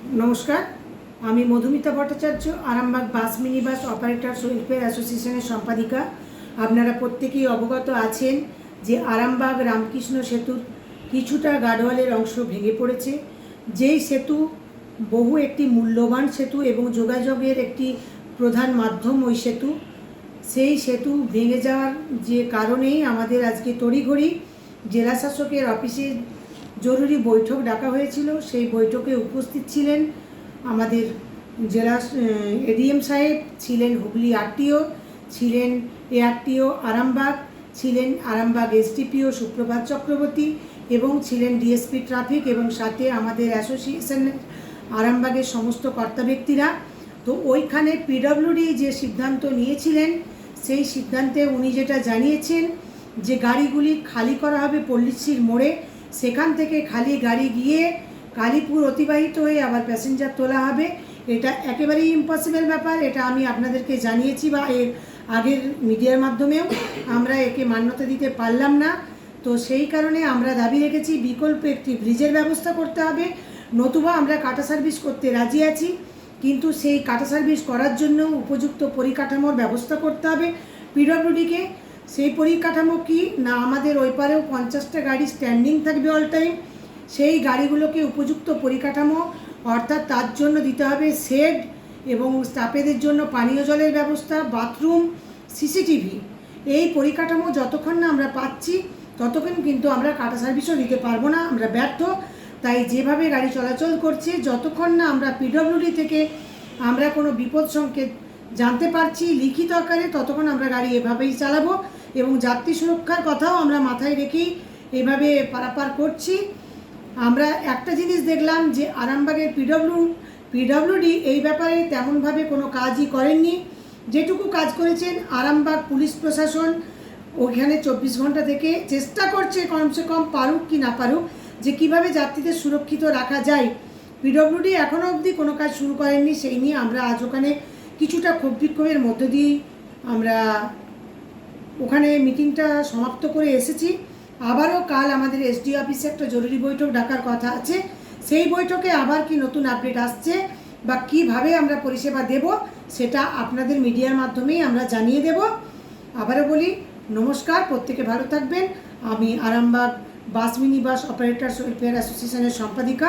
নমস্কার, আমি Madhumita Bhattacharya, Arambagh bus mini bus operator welfare অ্যাসোসিয়েশনের সম্পাদিকা। আপনারা প্রত্যেকেই অবগত আছেন যে আরামবাগ রামকৃষ্ণ সেতুর কিছুটা গার্ডওয়ালের অংশ ভেঙে পড়েছে। যেই সেতু বহু একটি মূল্যবান সেতু এবং যোগাযোগের একটি প্রধান মাধ্যম ওই সেতু, সেই সেতু ভেঙে যাওয়ার যে কারণেই আমাদের আজকে তড়িঘড়ি জেলা শাসকের অফিসে জরুরি বৈঠক ডাকা হয়েছিল। সেই বৈঠকে উপস্থিত ছিলেন আমাদের জেলা এডিএম সাহেব, ছিলেন হুগলি আরটিও, ছিলেন এআরটিও আরামবাগ, ছিলেন আরামবাগ এসডিপিও সুপ্রভাত চক্রবর্তী এবং ছিলেন ডিএসপি ট্রাফিক এবং সাথে আমাদের অ্যাসোসিয়েশনের আরামবাগের সমস্ত কর্তা ব্যক্তিরা। তো ওইখানে পিডব্লিউডি যে সিদ্ধান্ত নিয়েছিলেন, সেই সিদ্ধান্তে উনি যেটা জানিয়েছেন যে গাড়িগুলি খালি করা হবে পল্লিশ্রীর মোড়ে সেখান থেকে খালি গাড়ি গিয়ে কালীপুর অতিবাহিত হয়ে আবার প্যাসেঞ্জার তোলা হবে। এটা একেবারেই ইম্পসিবল ব্যাপার, এটা আমি আপনাদেরকে জানিয়েছি বা এর আগের মিডিয়ার মাধ্যমেও। আমরা একে মান্যতা দিতে পারলাম না। তো সেই কারণে আমরা দাবি রেখেছি, বিকল্প একটি ব্রিজের ব্যবস্থা করতে হবে। নতুবা আমরা কাটা সার্ভিস করতে রাজি আছি, কিন্তু সেই কাটা সার্ভিস করার জন্য উপযুক্ত পরিকাঠামোর ব্যবস্থা করতে হবে। পিডব্লিউডিকে সেই পরিকাঠামো কি? না আমাদের ওই পারেও পঞ্চাশটা গাড়ি স্ট্যান্ডিং থাকবে অল টাইম সেই গাড়িগুলোকে উপযুক্ত পরিকাঠামো, অর্থাৎ তার জন্য দিতে হবে শেড এবং স্টাফেদের জন্য পানীয় জলের ব্যবস্থা বাথরুম সিসিটিভি এই পরিকাঠামো যতক্ষণ না আমরা পাচ্ছি, ততক্ষণ কিন্তু আমরা কাটা সার্ভিসও দিতে পারব না, আমরা ব্যর্থ। তাই যেভাবে গাড়ি চলাচল করছে, যতক্ষণ না আমরা পিডব্লিউডি থেকে আমরা কোনো বিপদ সংকেত জানতে পারছি, লিখিত আকারে ততক্ষণ আমরা গাড়ি এভাবেই চালাবো। এবং যাত্রী সুরক্ষার কথাও আমরা মাথায় রেখেই এভাবে পারাপার করছি। আমরা একটা জিনিস দেখলাম যে আরামবাগের পিডব্লিউ পিডব্লিউডি এই ব্যাপারে তেমনভাবে কোনো কাজই করেননি। যেটুকু কাজ করেছেন আরামবাগ পুলিশ প্রশাসন ওখানে চব্বিশ ঘণ্টা থেকে চেষ্টা করছে কমসে কম পারুক কি না পারুক যে কীভাবে যাত্রীদের সুরক্ষিত রাখা যায়। পিডব্লিউডি এখনও অবধি কোনো কাজ শুরু করেননি, সেই নিয়ে আমরা আজ ওখানে কিছুটা ক্ষোভ বিক্ষোভের মধ্য দিয়েই আমরা ওখানে মিটিংটা সমাপ্ত করে এসেছি। আবারও কাল আমাদের এসডি অফিসে একটা জরুরি বৈঠক ডাকার কথা আছে। সেই বৈঠকে আবার কি নতুন আপডেট আসছে বা কীভাবে আমরা পরিষেবা দেব, সেটা আপনাদের মিডিয়ার মাধ্যমেই আমরা জানিয়ে দেব। আবারও বলি, নমস্কার, প্রত্যেকে ভালো থাকবেন। আমি Arambagh bus mini bus operators welfare অ্যাসোসিয়েশনের সম্পাদিকা